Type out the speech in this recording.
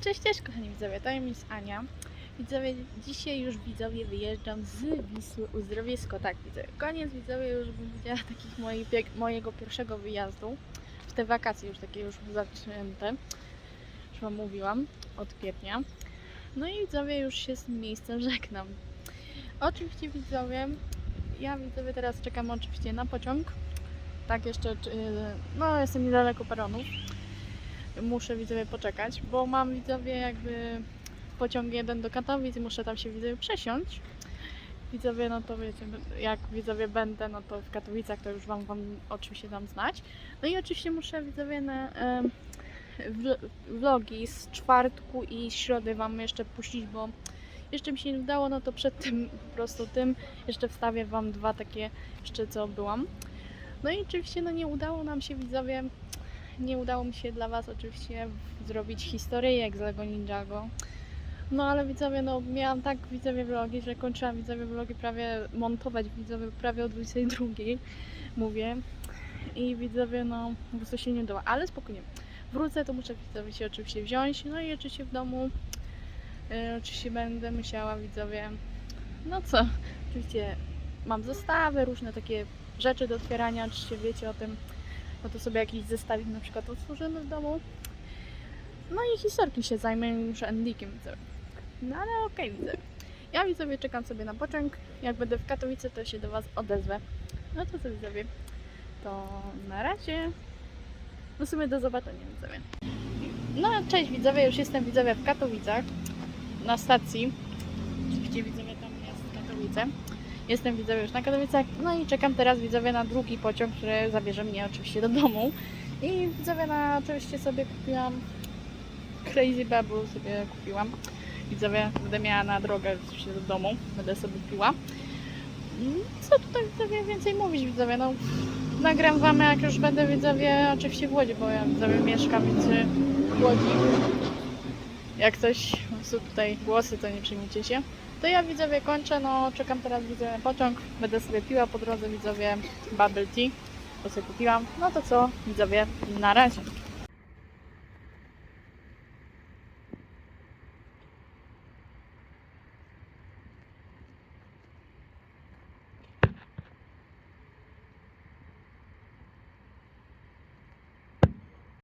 Cześć, cześć kochani widzowie, to jest Ania. Widzowie, dzisiaj już widzowie wyjeżdżam z Wisły Uzdrowisko. Tak, widzowie, koniec widzowie już bym widziała takich mojego pierwszego wyjazdu. W te wakacje już takie już zaczęte. Już Wam mówiłam, od kwietnia. No i widzowie już się z tym miejscem żegnam. Oczywiście widzowie, ja widzowie teraz czekam oczywiście na pociąg. Tak jeszcze, no jestem niedaleko peronów muszę widzowie poczekać, bo mam widzowie jakby pociąg jeden do Katowic i muszę tam się widzowie przesiąść. Widzowie, no to wiecie, jak widzowie będę, no to w Katowicach to już wam, wam oczywiście dam znać. No i oczywiście muszę widzowie na vl- vlogi z czwartku i środy wam jeszcze puścić, bo jeszcze mi się nie udało, no to przed tym po prostu tym jeszcze wstawię wam dwa takie jeszcze co byłam. No i oczywiście no nie udało nam się widzowie nie udało mi się dla Was oczywiście zrobić historyjek z Lego Ninjago. No ale widzowie, no miałam tak widzowie vlogi, że kończyłam widzowie vlogi prawie montować widzowie prawie o 22 mówię. I widzowie, no po prostu się nie udało, ale spokojnie. Wrócę, to muszę widzowie się oczywiście wziąć. No i oczywiście w domu e, oczywiście będę musiała widzowie, no co, oczywiście mam zestawy, różne takie rzeczy do otwierania, oczywiście wiecie o tym, no to sobie jakiś zestawik na przykład otworzymy w domu. No i historyki się zajmę już Endikiem widzę. No ale okej widzę. Ja widzowie czekam sobie na pociąg. Jak będę w Katowice, to się do Was odezwę. No to co widzowie? To na razie. No w sumie do zobaczenia widzowie. No cześć widzowie, już jestem widzowie w Katowicach. Na stacji. Oczywiście widzowie tam jest Katowice. Jestem widzowie już na Katowicach, no i czekam teraz widzowie na drugi pociąg, który zabierze mnie oczywiście do domu. I widzowie na oczywiście sobie kupiłam Crazy Bubble sobie kupiłam. Widzowie będę miała na drogę oczywiście do domu, będę sobie piła. Mm, Co tutaj widzowie więcej mówić widzowie, no nagram wam jak już będę widzowie oczywiście w Łodzi, bo ja widzowie mieszkam więc w Łodzi. Jak coś, po prostu tutaj głosy, to nie przyjmijcie się. To ja widzowie kończę, no czekam teraz widzowie na pociąg, będę sobie piła po drodze widzowie bubble tea, to sobie kupiłam. No to co widzowie, na razie.